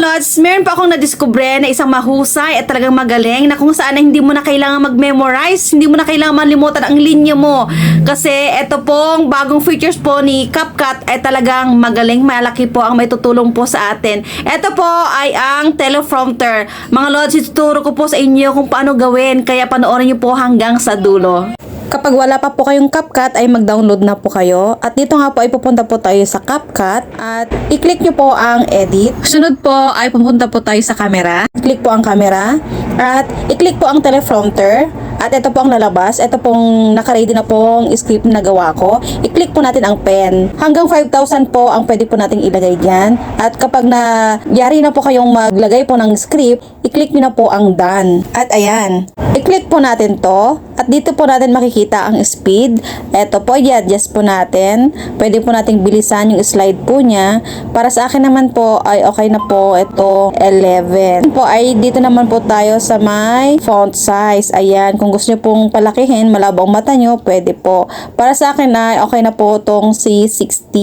Lods, meron pa akong nadiskubre na isang mahusay at talagang magaling na kung saan na hindi mo na kailangan mag-memorize, hindi mo na kailangan malimutan ang linya mo. Kasi ito pong bagong features po ni CapCut ay talagang magaling, malaki po ang may tutulong po sa atin. Ito po ay ang teleprompter. Mga Lods, ituturo ko po sa inyo kung paano gawin, kaya panoorin niyo po hanggang sa dulo. Kapag wala pa po kayong CapCut ay mag-download na po kayo. At dito nga po ay pupunta po tayo sa CapCut at i-click nyo po ang edit. Sunod po ay pupunta po tayo sa camera. Click po ang camera at i-click po ang teleprompter. At ito po ang lalabas. Ito pong nakaready na pong script na gawa ko. I-click po natin ang pen. Hanggang 5,000 po ang pwede po nating ilagay dyan. At kapag na yari na po kayong maglagay po ng script, i-click nyo na po ang done. At ayan. I-click po natin to. At dito po natin makikita ang speed. Ito po, i-adjust po natin. Pwede po nating bilisan yung slide po niya. Para sa akin naman po ay okay na po ito 11. Po ay dito naman po tayo sa my font size. Ayan, kung gusto niyo pong palakihin, malabo ang mata niyo, pwede po. Para sa akin ay okay na po itong C16.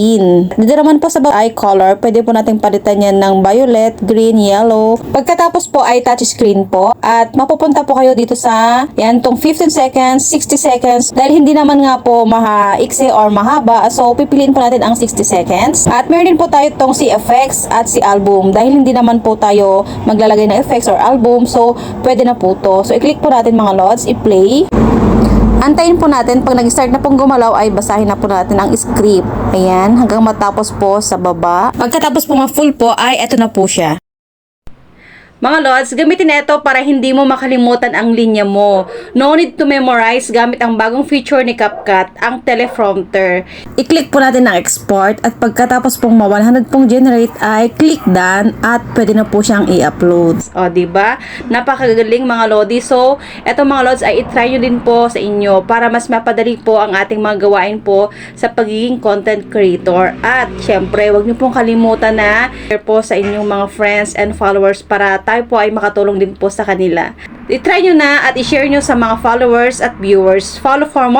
Dito naman po sa eye color, pwede po nating palitan yan ng violet, green, yellow. Pagkatapos po ay touch screen po. At mapupunta po kayo dito sa yan tong 15 seconds, 60 seconds. Dahil hindi naman nga po maha-iksi or mahaba, so pipiliin po natin ang 60 seconds. At meron din po tayo tong si effects at si album. Dahil hindi naman po tayo maglalagay ng effects or album, so pwede na po to. So i-click po natin mga lods, i-play. Antayin po natin, pag nag-start na pong gumalaw ay basahin na po natin ang script. Ayan, hanggang matapos po sa baba. Pagkatapos po ma-full po ay eto na po siya. Mga Lods, gamitin ito para hindi mo makalimutan ang linya mo. No need to memorize gamit ang bagong feature ni CapCut, ang teleprompter. I-click po natin ang export at pagkatapos pong ma-100 pong generate ay click done at pwede na po siyang i-upload. O, ba? Napakagaling mga Lodi. So, eto mga Lods ay itry nyo din po sa inyo para mas mapadali po ang ating mga gawain po sa pagiging content creator. At, syempre, wag nyo pong kalimutan na share po sa inyong mga friends and followers para tayo po ay makatulong din po sa kanila. I-try nyo na at i-share nyo sa mga followers at viewers. Follow for more